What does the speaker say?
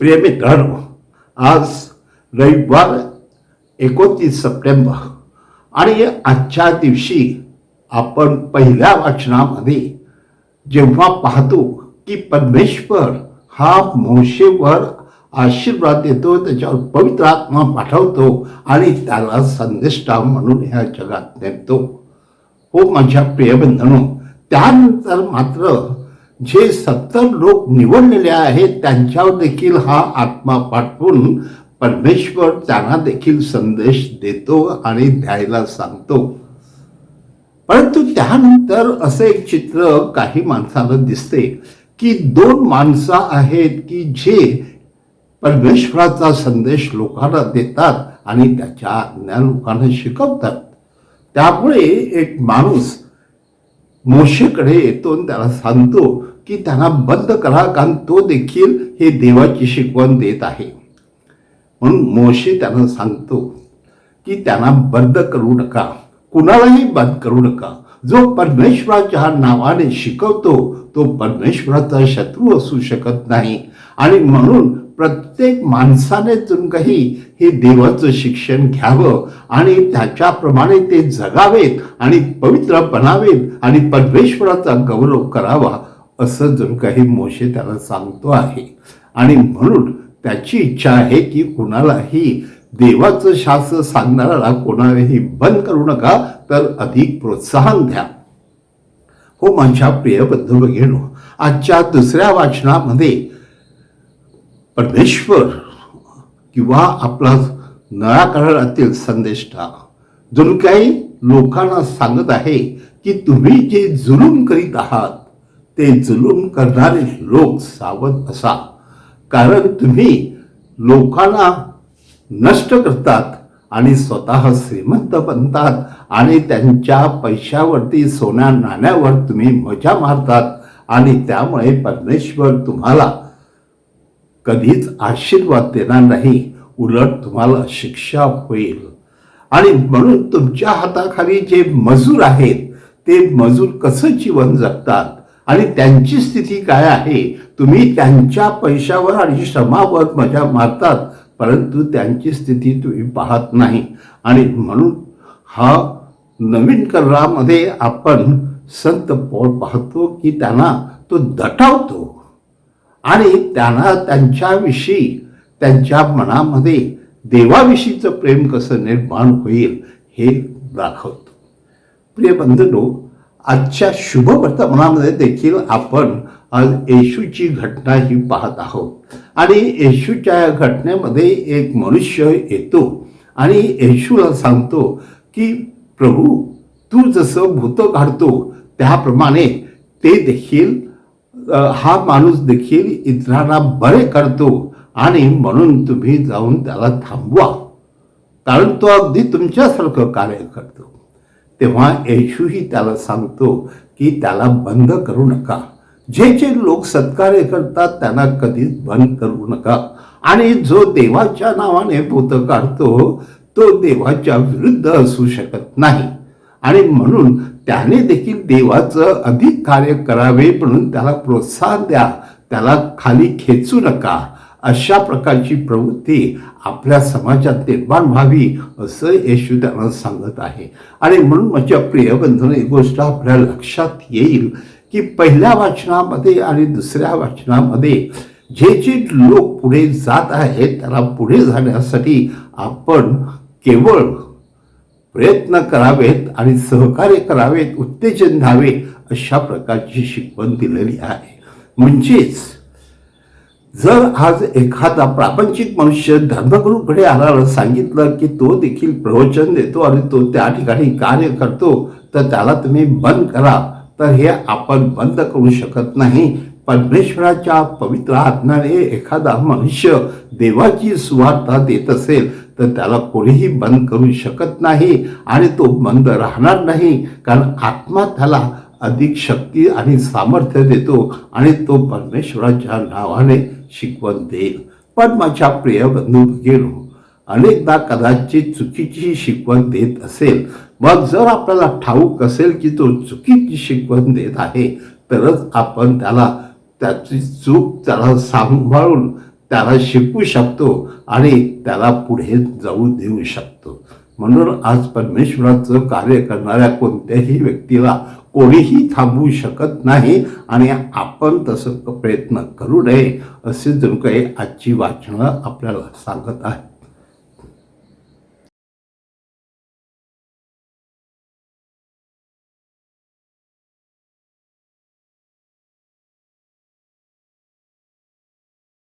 प्रिय मित्रांनो आज रविवार एकोणतीस सप्टेंबर आणि आजच्या दिवशी आपण पहिल्या वाचनामध्ये जेव्हा पाहतो की परमेश्वर हा मोशेवर आशीर्वाद देतो त्याच्यावर पवित्र आत्मा पाठवतो आणि त्याला संदेष्टा म्हणून ह्या जगात नेमतो हो माझ्या प्रियबंधनो त्यानंतर मात्र जे सत्तर लोक निवडलेले आहेत त्यांच्यावर देखील हा आत्मा पाठवून परमेश्वर त्यांना देखील संदेश देतो आणि द्यायला सांगतो. परंतु त्यानंतर असं एक चित्र काही माणसाला दिसते की दोन माणसं आहेत की जे परमेश्वराचा संदेश लोकांना देतात आणि त्याच्या आज्ञा लोकांना शिकवतात. त्यामुळे एक माणूस मोशेकडे येतो आणि त्याला सांगतो की त्यांना बंद करा कारण तो देखील हे देवाची शिकवण देत आहे. म्हणून मोशे त्यांना सांगतो की त्यांना बंद करू नका कुणालाही बंद करू नका. जो परमेश्वराच्या नावाने शिकवतो तो परमेश्वराचा शत्रू असू शकत नाही. आणि म्हणून प्रत्येक माणसाने काही हे देवाचं शिक्षण घ्यावं आणि त्याच्याप्रमाणे ते जगावेत आणि पवित्र बनावेत आणि परमेश्वराचा गौरव करावा असं जर काही मोशे त्याला सांगतो आहे. आणि म्हणून त्याची इच्छा आहे की कुणालाही देवाचं शास्त्र सांगणाऱ्याला कोणालाही बंद करू नका तर अधिक प्रोत्साहन द्या. हो माझ्या प्रिय बंधू आजच्या दुसऱ्या वाचनामध्ये परमेश्वर किंवा आपला नळाकरणातील संदेष्टा जणू काही लोकांना सांगत आहे की तुम्ही जे जुलूम करीत आहात ते जुलूम करणारे लोक सावध असा. कारण तुम्ही लोकांना नष्ट करतात आणि स्वतः श्रीमंत बनतात आणि त्यांच्या पैशावरती सोन्या नाण्यावर तुम्ही मजा मारतात आणि त्यामुळे परमेश्वर तुम्हाला कधीच आशीर्वाद देणार नाही. उलट तुम्हाला शिक्षा होईल. आणि म्हणून तुमच्या हाताखाली जे मजूर आहेत ते मजूर कसं जीवन जगतात? आणि त्यांची स्थिती काय आहे? तुम्ही त्यांच्या पैशावर आणि श्रमावर मजा मारतात परंतु त्यांची स्थिती तुम्ही पाहत नाही. आणि म्हणून हा नवीन करामध्ये आपण संत पौल पाहतो की त्यांना तो दटावतो. आणि त्यांना त्यांच्याविषयी त्यांच्या मनामध्ये देवाविषयीचं प्रेम कसं निर्माण होईल हे दाखवतो. प्रिय बंधनो आजच्या शुभ वर्तमानामध्ये देखील आपण आज येशूची घटना ही पाहत आहोत. आणि येशूच्या या घटनेमध्ये एक मनुष्य येतो आणि येशूला सांगतो की प्रभू तू जसं भूतं काढतो त्याप्रमाणे ते देखील हा माणूस देखील इतरांना बरे करतो आणि म्हणून तुम्ही जाऊन त्याला थांबवा. कारण तो अगदी तुमच्यासारखं कार्य करतो. तेव्हा येशूही त्याला सांगतो की त्याला बंद करू नका. जे जे लोक सत्कार्य करतात त्यांना कधीच बंद करू नका. आणि जो देवाच्या नावाने भूत काढतो तो देवाच्या विरुद्ध असू शकत नाही. आणि म्हणून त्याने देखील देवाचं अधिक कार्य करावे म्हणून त्याला प्रोत्साहन द्या. त्याला खाली खेचू नका. अशा प्रकारची प्रवृत्ती आपल्या समाजात निर्माण व्हावी असं येशू त्यांना सांगत आहे. आणि म्हणून माझ्या प्रिय बंधन एक गोष्ट आपल्या लक्षात येईल की पहिल्या वाचनामध्ये आणि दुसऱ्या वाचनामध्ये जे जे लोक पुढे जात आहेत त्याला पुढे जाण्यासाठी आपण केवळ प्रयत्न करावेत आणि सहकार्य करावेत उत्तेजन द्यावे अशा प्रकारची शिकवण दिलेली आहे. म्हणजेच जर आज एखादा प्रापंचिक मनुष्य धर्मगुरूकडे आला सांगितलं की तो देखील प्रवचन देतो आणि तो त्या ठिकाणी कार्य करतो तर त्याला तुम्ही बंद करा. तर हे आपण बंद करू शकत नाही. परमेश्वराच्या पवित्र आत्म्याने एखादा मनुष्य देवाची सुवार्ता देत असेल तर त्याला कोणीही बंद करू शकत नाही आणि तो बंद राहणार नाही. कारण आत्मा त्याला अधिक शक्ती आणि सामर्थ्य देतो आणि तो परमेश्वराच्या नावाने शिकवण देईल. पण माझ्या प्रिय बंधू भगिनो अनेकदा कदाचित चुकीची शिकवण देत असेल. मग जर आपल्याला ठाऊक असेल की तो चुकीची शिकवण देत आहे तरच आपण त्याला त्याची चूक त्याला सांभाळून त्याला शिकू शकतो आणि त्याला पुढे जाऊ देऊ शकतो. म्हणून आज परमेश्वराचं कार्य करणाऱ्या कोणत्याही व्यक्तीला कोणीही थांबवू शकत नाही आणि आपण तसं प्रयत्न करू नये असे जणू काही आजची वाचणं आपल्याला सांगत आहे.